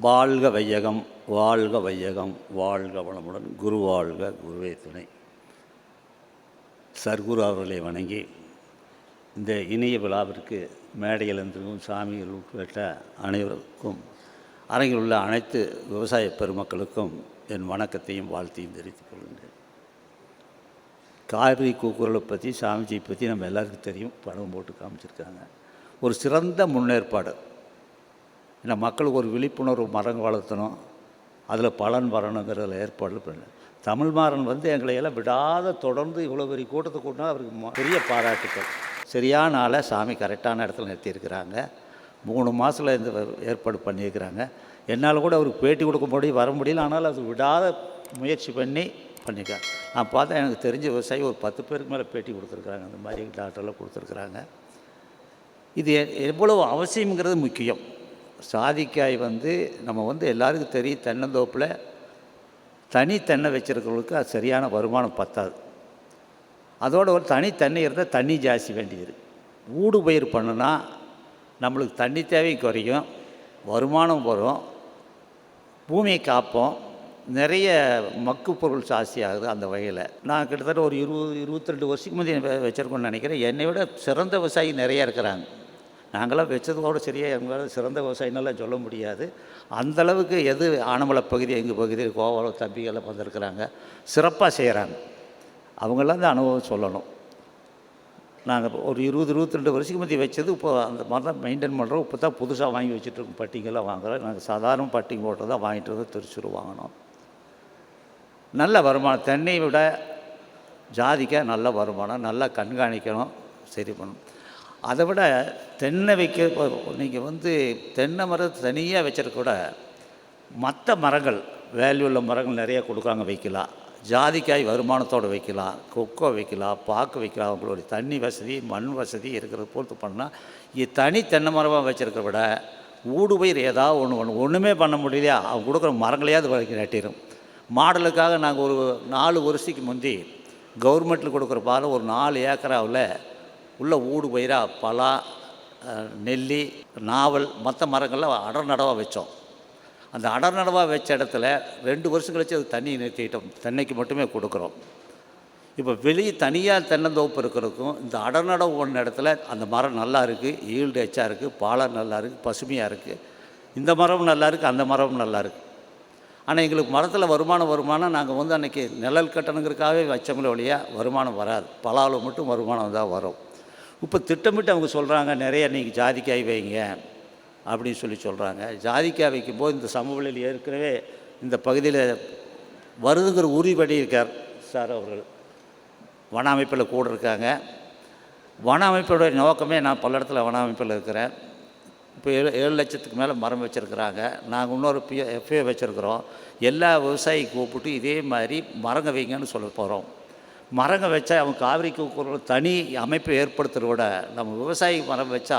வாழ்க வையகம் வாழ்க வையகம் வாழ்க வளமுடன் குரு வாழ்க குருவே துணை. சர்க்குரு அவர்களை வணங்கி இந்த இணைய விழாவிற்கு மேடையில் இருந்திருக்கும் சாமிகள் உட்பட்ட அனைவருக்கும் அரங்கில் உள்ள அனைத்து விவசாய பெருமக்களுக்கும் என் வணக்கத்தையும் வாழ்த்தையும் தெரிவித்துக் கொள்கின்றேன். காவிரி கூக்குரலை பற்றி சாமிஜியை பற்றி நம்ம எல்லாருக்கும் தெரியும் படம் போட்டு காமிச்சிருக்காங்க. ஒரு சிறந்த முன்னேற்பாடு ஏன்னா மக்களுக்கு ஒரு விழிப்புணர்வு மரம் வளர்த்தணும். அதில் பலன் வரணுங்கிறதுல ஏற்பாடு பண்ண. தமிழ்மாறன் வந்து எங்களை எல்லாம் விடாத தொடர்ந்து இவ்வளோ பெரிய கூட்டத்தை கூட்டினா அவருக்கு ம- பெரிய பாராட்டுக்கள். சரியான ஆளை சாமி கரெக்டான இடத்துல நிறுத்தியிருக்கிறாங்க. மூணு மாதத்தில் இந்த ஏற்பாடு பண்ணியிருக்கிறாங்க. என்னால் கூட அவருக்கு பேட்டி கொடுக்க முடியும் வர முடியல. ஆனால் அது விடாத முயற்சி பண்ணி பண்ணியிருக்காங்க நான் பார்த்தா எனக்கு தெரிஞ்ச விவசாயி ஒரு பத்து பேருக்கு மேலே பேட்டி கொடுத்துருக்குறாங்க. அந்த மாதிரி டாக்டர்லாம் கொடுத்துருக்குறாங்க. இது எவ்வளவு அவசியங்கிறது முக்கியம். சாதிக்காய் வந்து நம்ம வந்து எல்லாருக்கும் தெரியும் தென்னந்தோப்பில் தனி தென்னை வச்சுருக்கிறவங்களுக்கு அது சரியான வருமானம் பத்தாது. அதோட ஒரு தனி தென்னை இருந்தால் தண்ணி ஜாஸ்தி வேண்டியது. ஊடு பயிர் பண்ணுனா நம்மளுக்கு தண்ணி தேவையும் குறையும் வருமானம் வரும் பூமியை காப்போம் நிறைய மக்கு பொருள் ஜாஸ்தி ஆகுது அந்த வகையில். நான் கிட்டத்தட்ட ஒரு இருபது இருபத்தி ரெண்டு வருஷத்துக்கு முந்தைய வச்சுருக்கோன்னு நினைக்கிறேன். என்னை விட சிறந்த விவசாயி நிறைய இருக்கிறாங்க. நாங்களாம் வச்சதோட சரியாக எங்களால் சிறந்த விவசாயினெல்லாம் சொல்ல முடியாது. அந்தளவுக்கு எது ஆனமலை பகுதி எங்கள் பகுதியில் கோவலம் தம்பிகள்லாம் வந்திருக்கிறாங்க. சிறப்பாக செய்கிறாங்க அவங்களாம் தான் அனுபவம் சொல்லணும். நாங்கள் ஒரு இருபது இருபத்தி ரெண்டு வருஷத்துக்கு முந்தைய வச்சது இப்போ அந்த மாதிரி தான் மெயின்டைன் பண்ணுறோம் இப்போ தான் புதுசாக வாங்கி வச்சுட்ருக்கோம் பட்டிங்கெல்லாம் வாங்குறோம். நாங்கள் சாதாரண பட்டிங் போட்டு தான் வாங்கிட்டு வந்து திருச்சூர் வாங்கினோம். நல்ல வருமானம். தென்னை விட ஜாதிக்காக நல்ல வருமானம். நல்லா கண்காணிக்கணும். சரி பண்ணணும். அதை விட தென்னை வைக்க நீங்கள் வந்து தென்னை மரம் தனியாக வச்சிருக்க கூட மற்ற மரங்கள் வேல்யூள்ள மரங்கள் நிறையா கொடுக்குறாங்க வைக்கலாம். ஜாதிக்காய் வருமானத்தோடு வைக்கலாம் கொக்கோ வைக்கலாம் பாக்கு வைக்கலாம் அவங்களுடைய தண்ணி வசதி மண் வசதி இருக்கிறது பொறுத்து பண்ணால் இது தனி தென்னை மரமாக வச்சிருக்கிறத விட ஊடு பயிர் ஏதாவது ஒன்று ஒன்று ஒன்றுமே பண்ண முடியலையா? அவங்க கொடுக்குற மரங்களையாவது வரைக்கும் நட்டிடும் மாடலுக்காக நாங்கள் ஒரு நாலு வருஷத்துக்கு முந்தி கவர்மெண்ட்டில் கொடுக்குற பால் ஒரு நாலு ஏக்கராவில் உள்ள ஊடு பயிராக பலா நெல்லி நாவல் மற்ற மரங்கள்லாம் அடர் நடவாக வச்சோம். அந்த அடர் நடவாக வச்ச இடத்துல ரெண்டு வருஷம் கழிச்சு அது தண்ணி நிறுத்திட்டோம். தென்னைக்கு மட்டுமே கொடுக்குறோம். இப்போ வெளியே தனியாக தென்னந்தோப்பு இருக்கிறதுக்கும் இந்த அடர்நடவு ஒன்ற இடத்துல அந்த மரம் நல்லா இருக்குது ஈல்டு எச்சாக இருக்குது பாலம் நல்லா இருக்குது பசுமையாக இருக்குது இந்த மரமும் நல்லா இருக்குது அந்த மரமும் நல்லா இருக்குது ஆனால் எங்களுக்கு மரத்தில் வருமானம் வருமானம் நாங்கள் வந்து அன்றைக்கி நிழல் கட்டணுங்கிறதுக்காகவே வச்சோம்ல வழியாக வருமானம் வராது. பலாவில் மட்டும் வருமானம் தான் வரும். இப்போ திட்டமிட்டு அவங்க சொல்கிறாங்க நிறைய நீங்கள் ஜாதிக்காய் வைங்க அப்படின்னு சொல்லி சொல்கிறாங்க ஜாதிக்காய் வைக்கும்போது இந்த சமவெளியில் ஏற்கனவே இந்த பகுதியில் வருதுங்கிற உறுதிப்படி இருக்கார் சார் அவர்கள். வன அமைப்பில் கூட இருக்காங்க. வன அமைப்போட நோக்கமே நான் பல இடத்துல வன அமைப்பில் இருக்கிறேன். இப்போ ஏழு ஏழு லட்சத்துக்கு மேலே மரம் வச்சுருக்குறாங்க. நாங்கள் இன்னொரு பி எஃப்ஏ வச்சுருக்குறோம். எல்லா விவசாயி கூப்பிட்டு இதே மாதிரி மரங்க வைங்கன்னு சொல்ல போகிறோம் மரங்கள் வச்சா அவங்க காவிரிக்கு ஒரு தனி அமைப்பை ஏற்படுத்துகிறத விட நம்ம விவசாயி மரம் வச்சா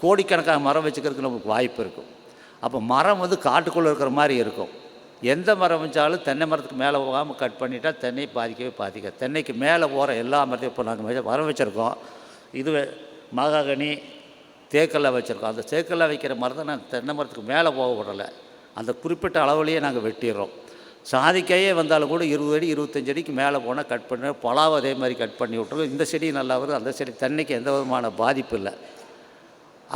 கோடிக்கணக்கான மரம் வச்சுக்கிறதுக்கு நமக்கு வாய்ப்பு இருக்கும். அப்போ மரம் வந்து காட்டுக்குள்ளே இருக்கிற மாதிரி இருக்கும். எந்த மரம் வச்சாலும் தென்னை மரத்துக்கு மேலே போகாமல் கட் பண்ணிட்டா தென்னை பாதிக்கவே பாதிக்க தென்னைக்கு மேலே போகிற எல்லா மரத்தையும் இப்போ நாங்கள் மரம் வச்சுருக்கோம். இது மகாகனி தேக்கெல்லாம் வச்சுருக்கோம். அந்த தேக்கெல்லாம் வைக்கிற மரத்தை நாங்கள் தென்னை மரத்துக்கு மேலே போக விடலை. அந்த குறிப்பிட்ட அளவுலேயே நாங்கள் வெட்டிடுறோம். சாதிக்கையே வந்தாலும் கூட இருபது அடி இருபத்தஞ்சு அடிக்கு மேலே போனால் கட் பண்ணி பலாவை அதே மாதிரி கட் பண்ணி விட்ருவோம் இந்த செடி நல்லா வருது அந்த செடி தண்ணிக்கு எந்த விதமான பாதிப்பு இல்லை.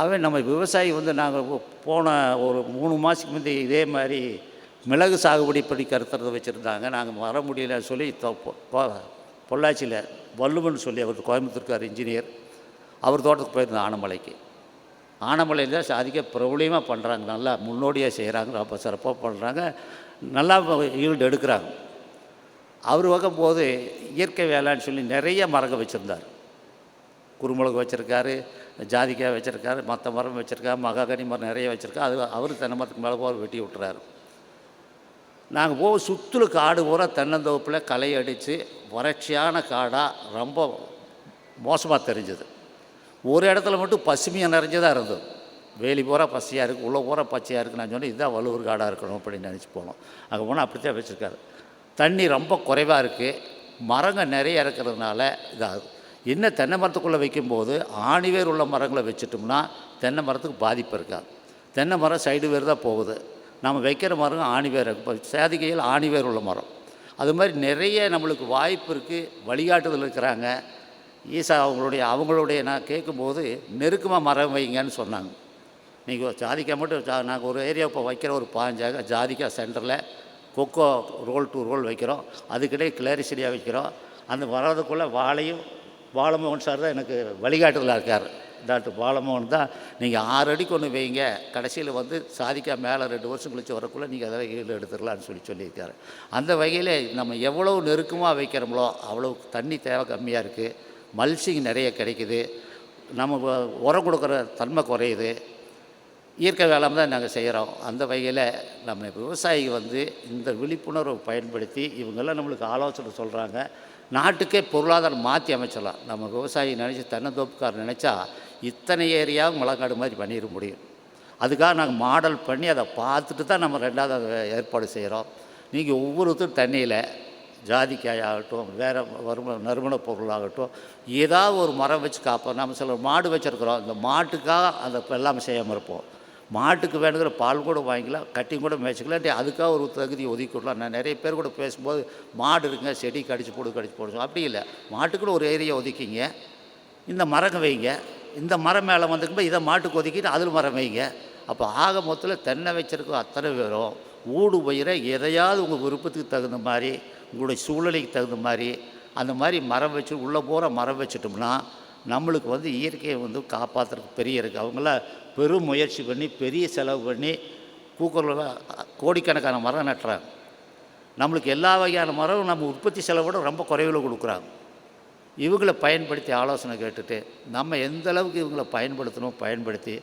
அவன் நம்ம விவசாயி வந்து நாங்கள் போன ஒரு மூணு மாதத்துக்கு முந்தைய இதே மாதிரி மிளகு சாகுபடி படி கருத்துறத வச்சுருந்தாங்க. நாங்கள் வர முடியலன்னு சொல்லி பொள்ளாச்சியில் வல்லுவன் சொல்லி அவர் கோயம்புத்தூர்க்கார் இன்ஜினியர். அவர் தோட்டத்துக்கு போயிருந்தோம் ஆனமலைக்கு. ஆனமலையில் சாதிக்க பிரபலியமாக பண்ணுறாங்க நல்லா முன்னோடியாக செய்கிறாங்க ரொம்ப சிறப்பாக பண்ணுறாங்க நல்லா ஈல்டு எடுக்கிறாங்க. அவர் வகம் போது இயற்கை வேளான்னு சொல்லி நிறைய மரங்கள் வச்சுருந்தார். குருமிளகு வச்சுருக்காரு ஜாதிக்காய் வச்சுருக்காரு மற்ற மரம் வச்சுருக்காரு மகாகனி மரம் நிறைய வச்சுருக்கா அது அவர் தென்னை மரத்துக்கு மேலே போக வெட்டி விட்டுறாரு. நாங்கள் போக சுற்றுல காடு பூரா தென்னந்தோப்பில் களை அடித்து வறட்சியான காடாக ரொம்ப மோசமாக தெரிஞ்சுது. ஒரு இடத்துல மட்டும் பசுமையாக நிறைஞ்சதாக இருந்தது. வேலி பூரா பச்சையாக இருக்குது உள்ளே பூரா பச்சையாக இருக்குது நான் சொன்னேன் இதுதான் வலுவூர் காடாக இருக்கணும் அப்படின்னு நினச்சி போனோம். அங்கே போனால் அப்படித்தான் வச்சுருக்காரு. தண்ணி ரொம்ப குறைவாக இருக்குது மரங்கள் நிறைய இருக்கிறதுனால இதாகுது. என்ன தென்னை மரத்துக்குள்ளே வைக்கும்போது ஆணிவேர் உள்ள மரங்களை வச்சுட்டோம்னா தென்னை மரத்துக்கு பாதிப்பு இருக்காது. தென்னை மரம் சைடு வேர் தான் போகுது. நம்ம வைக்கிற மரம் ஆணிவேர் இப்போ சேதிகையில் ஆணிவேர் உள்ள மரம். அது மாதிரி நிறைய நம்மளுக்கு வாய்ப்பு இருக்குது வழிகாட்டுதல் இருக்கிறாங்க. ஈசா அவங்களுடைய அவங்களுடைய நான் கேட்கும்போது நெருக்கமாக மரம் வைங்கன்னு சொன்னாங்க. நீங்கள் ஜாதிக்காய் மட்டும் ஜா நாங்கள் ஒரு ஏரியா இப்போ வைக்கிற ஒரு பாஞ்சாக ஜாதிக்காய் சென்டரில் கொக்கோ ரோல் டூ ரோல் வைக்கிறோம். அதுக்கிட்டே கிளரிசிடியாக வைக்கிறோம். அந்த வர்றதுக்குள்ளே வாழையும் பாலமோகன் சார் தான் எனக்கு வழிகாட்டுதலாக இருக்கார். டாக்டர் பாலமோகன் தான் நீங்கள் ஆறு அடிக்கு ஒன்று வைங்க. கடைசியில் வந்து சாதிக்காய் மேலே ரெண்டு வருஷம் கழிச்சு வரக்குள்ளே நீங்கள் அதை கீழே எடுத்துடலாம்னு சொல்லி சொல்லியிருக்காரு. அந்த வகையில் நம்ம எவ்வளோ நெருக்கமாக வைக்கிறோமோ அவ்வளோ தண்ணி தேவை கம்மியாக இருக்குது மல்சிங் நிறைய கிடைக்குது. நம்ம உரம் கொடுக்குற தன்மை குறையுது. இயற்கை வேளாண் தான் நாங்கள் செய்கிறோம். அந்த வகையில் நம்ம விவசாயிங்க வந்து இந்த விழிப்புணர்வை பயன்படுத்தி இவங்கெல்லாம் நம்மளுக்கு ஆலோசனை சொல்கிறாங்க. நாட்டுக்கே பொருளாதாரம் மாற்றி அமைச்சிடலாம். நம்ம விவசாயி நினச்சி தென்னந்தோப்புக்கார் நினச்சா இத்தனை ஏரியாவும் முழங்காடு மாதிரி பண்ணிட முடியும். அதுக்காக நாங்கள் மாடல் பண்ணி அதை பார்த்துட்டு தான் நம்ம ரெண்டாவது ஏற்பாடு செய்கிறோம். நீங்கள் ஒவ்வொருத்தரும் தண்ணியில் ஜாதிக்காய் ஆகட்டும் வேறு வரும நறுமண பொருளாகட்டும் ஏதாவது ஒரு மரம் வச்சு காப்போம். நம்ம சில மாடு வச்சுருக்குறோம். இந்த மாட்டுக்காக அந்த எல்லாமே செய்யாமல் இருப்போம். மாட்டுக்கு வேணுங்கிற பால் கூட வாங்கிக்கலாம் கட்டிங் கூட மேய்ச்சிக்கலாம் அதுக்காக ஒரு தகுதி கொடுக்கலாம் நான் நிறைய பேர் கூட பேசும்போது மாடு இருக்குங்க செடி கடிச்சு போடு கடிச்சு போடு அப்படி இல்லை. மாட்டுக்கு கூட ஒரு ஏரியா ஒதுக்கிங்க. இந்த மரங்க வைங்க. இந்த மரம் மேலே வந்துக்கும்போது இதை மாட்டுக்கு ஒதுக்கிட்டு அதில் மரம் வைங்க. அப்போ ஆக மொத்தத்தில் தென்னை வச்சிருக்க அத்தனை பேரும் ஊடு பயிர எதையாவது உங்கள் விருப்பத்துக்கு தகுந்த மாதிரி உங்களுடைய சூழ்நிலைக்கு தகுந்த மாதிரி அந்த மாதிரி மரம் வச்சு உள்ளே போகிற மரம் வச்சிட்டோம்னா நம்மளுக்கு வந்து இயற்கையை வந்து காப்பாற்றுறதுக்கு பெரிய இருக்குது அவங்களாம் பெரும் முயற்சி பண்ணி பெரிய செலவு பண்ணி கூக்கரில் கோடிக்கணக்கான மரம் நட்டுறாங்க. நம்மளுக்கு எல்லா வகையான மரம் நம்ம உற்பத்தி செலவோட ரொம்ப குறைவில் கொடுக்குறாங்க. இவங்களை பயன்படுத்தி ஆலோசனை கேட்டுட்டு நம்ம எந்த அளவுக்கு இவங்களை பயன்படுத்தணும் பயன்படுத்தி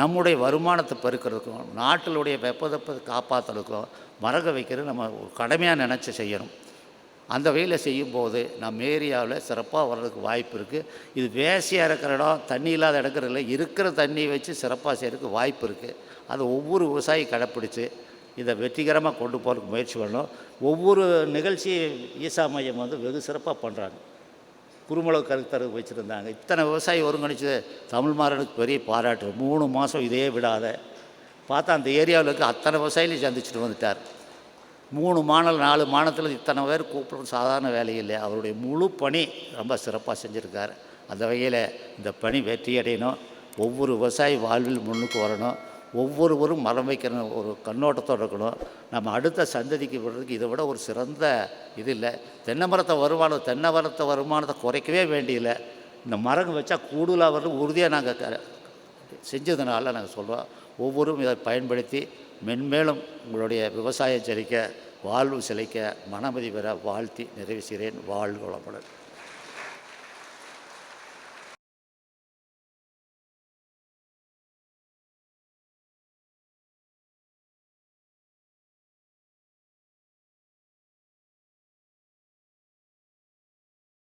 நம்முடைய வருமானத்தை பெருக்கிறதுக்கும் நாட்டினுடைய வெப்பதப்பத்தை காப்பாற்றுறதுக்கும் மரக வைக்கிறது நம்ம கடமையாக நினச்சி செய்யணும். அந்த வகையில் செய்யும்போது நம்ம ஏரியாவில் சிறப்பாக வர்றதுக்கு வாய்ப்பு இருக்குது இது வேசியாக இருக்கிற இடம் தண்ணி இல்லாத இடங்கிறதுல இருக்கிற தண்ணியை வச்சு சிறப்பாக செய்கிறதுக்கு வாய்ப்பு இருக்குது அதை ஒவ்வொரு விவசாயி கடைப்பிடிச்சு இதை வெற்றிகரமாக கொண்டு போகிறதுக்கு முயற்சி பண்ணணும். ஒவ்வொரு நிகழ்ச்சி ஈசா மையம் வந்து வெகு சிறப்பாக பண்ணுறாங்க. குருமுளகு கருத்தரவு வச்சுருந்தாங்க. இத்தனை விவசாயி ஒருங்கிணைச்சு தமிழ்மாறனுக்கு பெரிய பாராட்டு. மூணு மாதம் இதே விடாத பார்த்தா அந்த ஏரியாவில் இருக்க அத்தனை விவசாயிலையும் சந்திச்சுட்டு வந்துட்டார். மூணு மாணல் நாலு மாநிலத்தில் இத்தனை பேர் கூப்பிடும் சாதாரண வேலை இல்லை அவருடைய முழு பணி ரொம்ப சிறப்பாக செஞ்சுருக்கார். அந்த வகையில் இந்த பணி வெற்றியடையணும் ஒவ்வொரு விவசாயி வாழ்வில் முன்னுக்கு வரணும். ஒவ்வொருவரும் மரம் வைக்கிற ஒரு கண்ணோட்டத்தோடு இருக்கணும். நம்ம அடுத்த சந்ததிக்கு விடுறதுக்கு இதை விட ஒரு சிறந்த இது இல்லை. தென்னை மரத்தை வருமானம் தென்னை மரத்தை வருமானத்தை குறைக்கவே வேண்டியதில்லை இந்த மரம் வச்சா கூடுதலாக வர்றது உறுதியாக நாங்கள் செஞ்சதுனால நாங்கள் சொல்கிறோம் ஒவ்வொரும் இதை பயன்படுத்தி மென்மேலும் உங்களுடைய விவசாயம் செழிக்க வாழ்வு செழிக்க மனமதி பெற வாழ்த்தி நிறைவு செய்கிறேன். வாழ்க வளமுடன்.